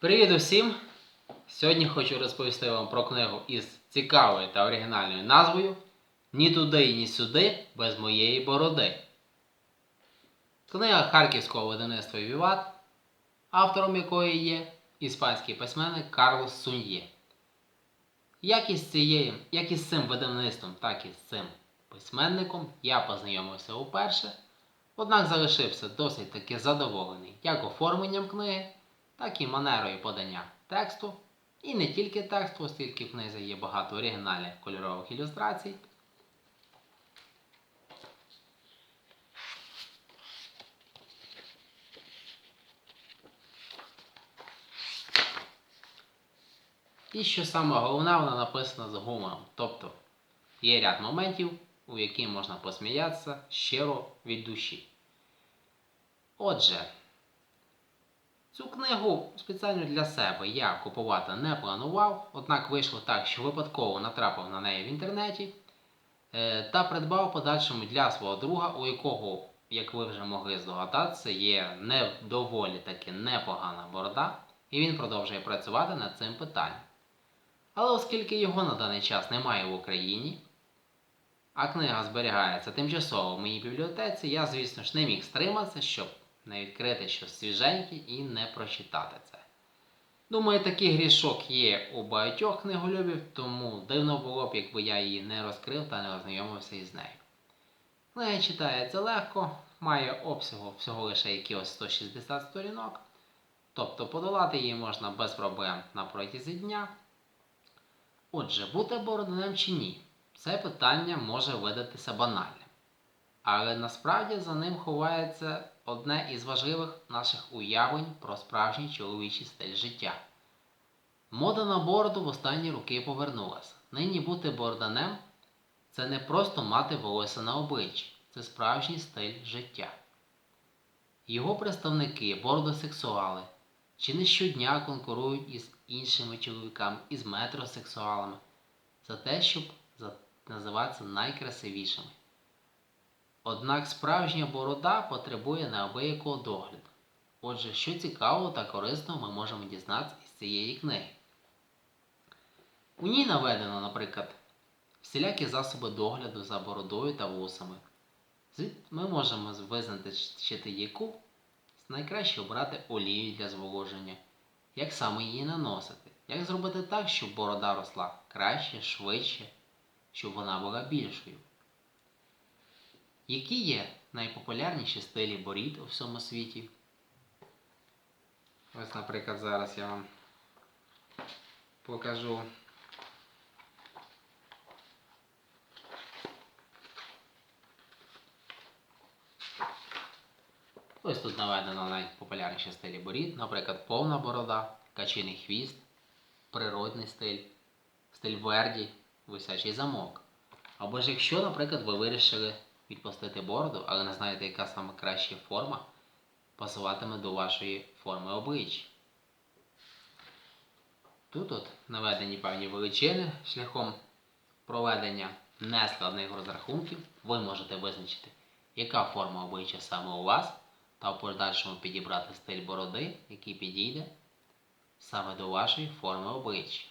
Привіт усім! Сьогодні хочу розповісти вам про книгу із цікавою та оригінальною назвою Ні туди, ні сюди без моєї бороди. Книга харківського видавництва Віват, автором якої є іспанський письменник Карлос Суньє. Як із, цією, як із цим видавництвом, так і з цим письменником я познайомився уперше, однак залишився досить таки задоволений як оформленням книги, так і манерою подання тексту. І не тільки тексту, оскільки в книзі є багато оригінальних кольорових ілюстрацій. І що саме головне, вона написана з гумором. Тобто є ряд моментів, у які можна посміятися щиро від душі. Отже, цю книгу спеціально для себе я купувати не планував, однак вийшло так, що випадково натрапив на неї в інтернеті е, та придбав подальшому для свого друга, у якого, як ви вже могли здогадатися, є не доволі таки непогана борода, і він продовжує працювати над цим питанням. Але оскільки його на даний час немає в Україні, а книга зберігається тимчасово в моїй бібліотеці, я, звісно ж, не міг стриматися, щоб не відкрити щось свіженьке і не прочитати це. Думаю, такий грішок є у багатьох книголюбів, тому дивно було б, якби я її не розкрив та не ознайомився із нею. Книга читається легко, має обсягу всього лише якихось 160 сторінок, тобто подолати її можна без проблем на протязі дня. Отже, бути бороданем чи ні? Це питання може видатися банальним. Але насправді за ним ховається одне із важливих наших уявлень про справжній чоловічий стиль життя. Мода на бороду в останні роки повернулася. Нині бути бороданем це не просто мати волосся на обличчі, це справжній стиль життя. Його представники, бордосексуали, чи не щодня конкурують із іншими чоловіками, із метросексуалами за те, щоб називатися найкрасивішими. Однак справжня борода потребує неабиякого догляду. Отже, що цікавого та корисного ми можемо дізнатися із цієї книги. У ній наведено, наприклад, всілякі засоби догляду за бородою та вусами. Ми можемо визначити яку найкраще обрати олію для зволоження, як саме її наносити, як зробити так, щоб борода росла краще, швидше, щоб вона була більшою. Які є найпопулярніші стилі борід у всьому світі? Ось, наприклад, зараз я вам покажу. Ось тут наведено найпопулярніші стилі борід, наприклад, повна борода, качиний хвіст, природний стиль, стиль верді, висячий замок. Або ж якщо, наприклад, ви вирішили відпустити бороду, але не знаєте, яка саме краща форма пасуватиме до вашої форми обличчя. Тут от наведені певні величини шляхом проведення нескладних розрахунків, ви можете визначити, яка форма обличчя саме у вас, та в подальшому підібрати стиль бороди, який підійде саме до вашої форми обличчя.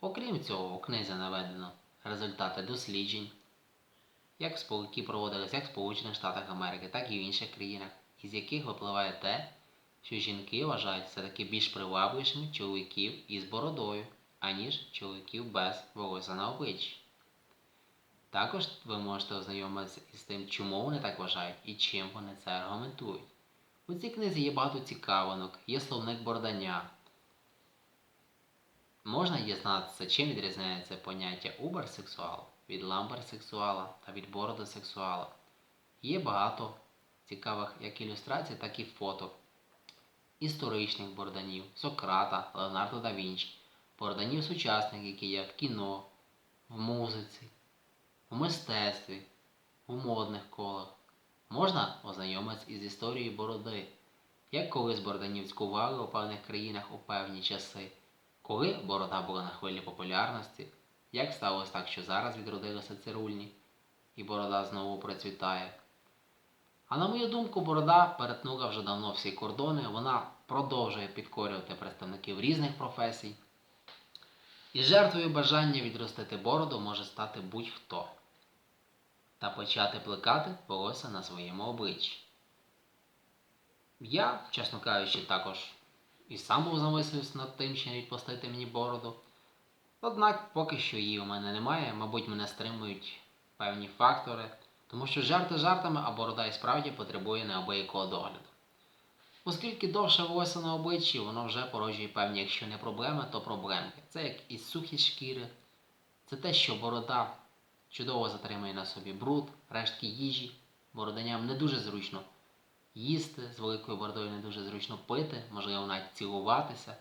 Окрім цього, у книзі наведено результати досліджень, як в Спо- проводилися як в Сполучених Штатах Америки, так і в інших країнах, із яких випливає те, що жінки вважають все-таки більш привабливішими чоловіків із бородою, аніж чоловіків без волосся на обличчі. Також ви можете ознайомитися із тим, чому вони так вважають і чим вони це аргументують. У цій книзі є багато цікавинок, є словник бордання. Можна дізнатися, чим відрізняється поняття уберсексуал від ламберсексуала та від бородосексуала. Є багато цікавих як ілюстрацій, так і фото історичних борданів, Сократа, Леонардо да Вінчі, борданів сучасних, які є в кіно, в музиці, в мистецтві, в модних колах. Можна ознайомитися із історією бороди, як колись борданів цькували у певних країнах у певні часи, коли борода була на хвилі популярності, як сталося так, що зараз відродилися цирульні, і борода знову процвітає. А на мою думку, борода перетнула вже давно всі кордони, вона продовжує підкорювати представників різних професій. І жертвою бажання відростити бороду може стати будь-хто та почати плекати волосся на своєму обличчі. Я, чесно кажучи, також і сам був замислився над тим, не відпустити мені бороду. Однак поки що її у мене немає, мабуть, мене стримують певні фактори, тому що жарти жартами, а борода і справді потребує неабиякого догляду. Оскільки довше волосся на обличчі, воно вже породжує певні, якщо не проблеми, то проблемки. Це як і сухість шкіри, це те, що борода чудово затримує на собі бруд, рештки їжі, бороданям не дуже зручно їсти, з великою бородою не дуже зручно пити, можливо навіть цілуватися.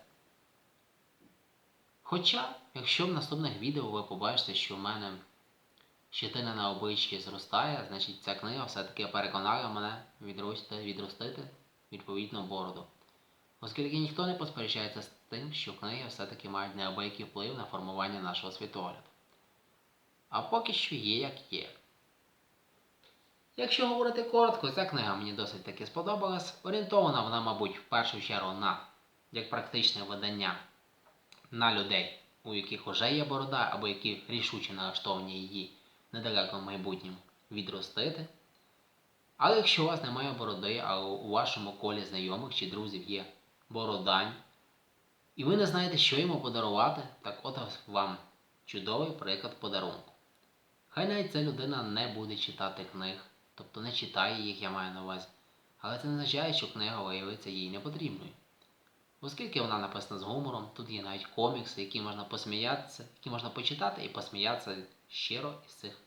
Хоча, якщо в наступних відео ви побачите, що в мене щетина на обличчі зростає, значить ця книга все-таки переконала мене відростити, відростити відповідно бороду. Оскільки ніхто не посперечається з тим, що книги все-таки мають неабиякий вплив на формування нашого світогляду. А поки що є як є. Якщо говорити коротко, ця книга мені досить таки сподобалась. Орієнтована вона, мабуть, в першу чергу на як практичне видання на людей, у яких вже є борода, або які рішуче налаштовані її в недалекому майбутньому відростити. Але якщо у вас немає бороди, а у вашому колі знайомих чи друзів є бородань, і ви не знаєте, що йому подарувати, так от вам чудовий приклад подарунку. Хай навіть ця людина не буде читати книг, тобто не читає їх, я маю на увазі, але це не означає, що книга виявиться їй непотрібною. Оскільки вона написана з гумором, тут є навіть комікси, які можна посміятися, які можна почитати і посміятися щиро із цих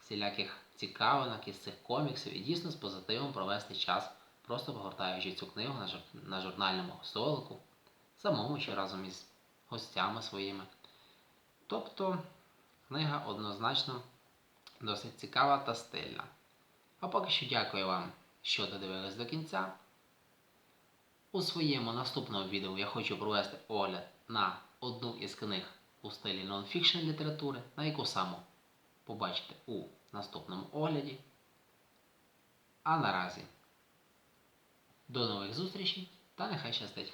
всіляких цікавинок, із цих коміксів і дійсно з позитивом провести час, просто погортаючи цю книгу на, жур- на журнальному столику, самому чи разом із гостями своїми. Тобто книга однозначно досить цікава та стильна. А поки що дякую вам, що додивились до кінця. У своєму наступному відео я хочу провести огляд на одну із книг у стилі нонфікшн літератури, на яку саму побачите у наступному огляді. А наразі до нових зустрічей та нехай щастить!